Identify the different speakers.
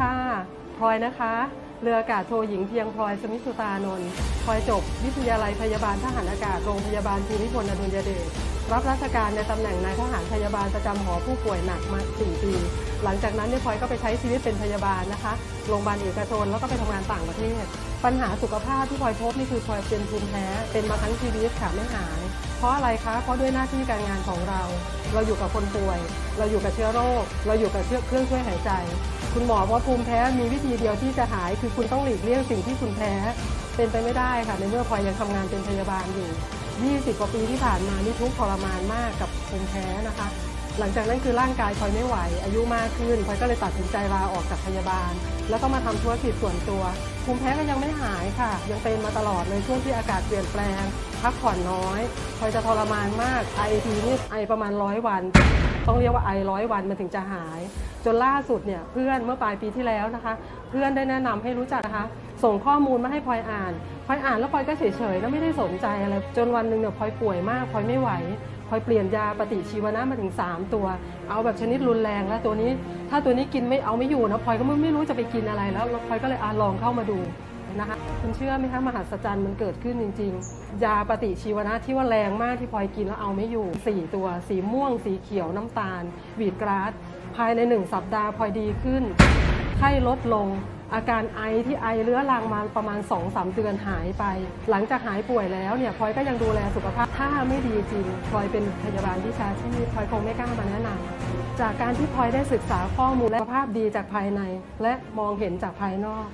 Speaker 1: ค่ะพลอยนะคะ เรืออากาศโทหญิงเพียงพลอยสมิสุตานนท์พลอยจบ วิทยาลัยพยาบาลทหารอากาศโรงพยาบาลภูมิพลอดุลยเดช รับราชการในตำแหน่งนายทหารพยาบาลประจำหอผู้ป่วยหนักมา 4 ปี หลังจากนั้นเนี่ยพลอยก็ไปใช้ชีวิตเป็นพยาบาลนะคะโรงพยาบาลเอกชนแล้วก็ไปทำงานต่างประเทศ ปัญหาสุขภาพที่พลอยพบนี่คือพลอยเป็นภูมิแพ้เป็นมาทั้งชีวิตค่ะไม่หาย เพราะอะไรคะเพราะด้วยหน้าที่การงานของเรา เราอยู่กับคนป่วย เราอยู่กับเชื้อโรค เราอยู่กับเครื่องช่วยหายใจ คุณหมอว่าภูมิแพ้มีวิธีเดียวที่จะหาย คือคุณต้องหลีกเลี่ยงสิ่งที่คุณแพ้ เป็นไปไม่ได้ค่ะในเมื่อพลอยยังทำงานเป็นพยาบาลอยู่ 20 กว่าปีที่ผ่านมานี่ทุกทรมานมากกับภูมิแพ้นะคะ หลังจากนั้นคือร่างกายพลอยไม่ไหว อายุมากขึ้นพลอยก็เลยตัดสินใจลาออกจากพยาบาล แล้วก็มาทำธุรกิจส่วนตัว ภูมิแพ้ก็ยังไม่หายค่ะ ยังเป็นมาตลอดเลยช่วงที่อากาศเปลี่ยนแปลง พักผ่อนน้อยพลอยจะทรมานมากไอทีนี่ไอประมาณร้อยวัน ต้องเรียกว่าไอร้อยวันมันถึงจะหาย จนล่าสุดเนี่ยเพื่อนเมื่อปลายปีที่แล้วนะคะ เพื่อนได้แนะนำให้รู้จักนะคะ ส่งข้อมูลมาให้พลอยอ่านพลอยอ่านแล้วพลอยก็เฉยๆแล้วไม่ได้สนใจอะไรจนวันหนึ่งเนี่ยพลอยป่วยมากพลอยไม่ไหวพลอยเปลี่ยนยาปฏิชีวนะมาถึง 3 ตัว เอาแบบชนิดรุนแรงแล้วตัวนี้ ถ้าตัวนี้กินไม่เอาไม่อยู่นะพลอยก็ไม่รู้จะไปกินอะไรแล้วพลอยก็เลยอาลองเข้ามาดูนะคะคุณเชื่อไหมคะมหัศจรรย์มันเกิดขึ้นจริง ๆ ยาปฏิชีวนะที่ว่าแรงมากที่พลอยกินแล้วเอาไม่อยู่สี่ตัว สีม่วง สีเขียวน้ำตาล วีดกราสภายในหนึ่งสัปดาห์พลอยดีขึ้น ไข้ลดลง อาการไอที่ไอเรื้อรังมาประมาณ 2-3 เดือนหายไป หลังจากหายป่วยแล้วเนี่ยพลอยก็ยังดูแลสุขภาพ ถ้าไม่ดีจริงพลอยเป็นพยาบาลวิชาชีพพลอยคงไม่กล้ามาแนะนำจากการที่พลอยได้ศึกษาข้อมูลและสุขภาพดีจากภายใน และมองเห็นจากภายนอก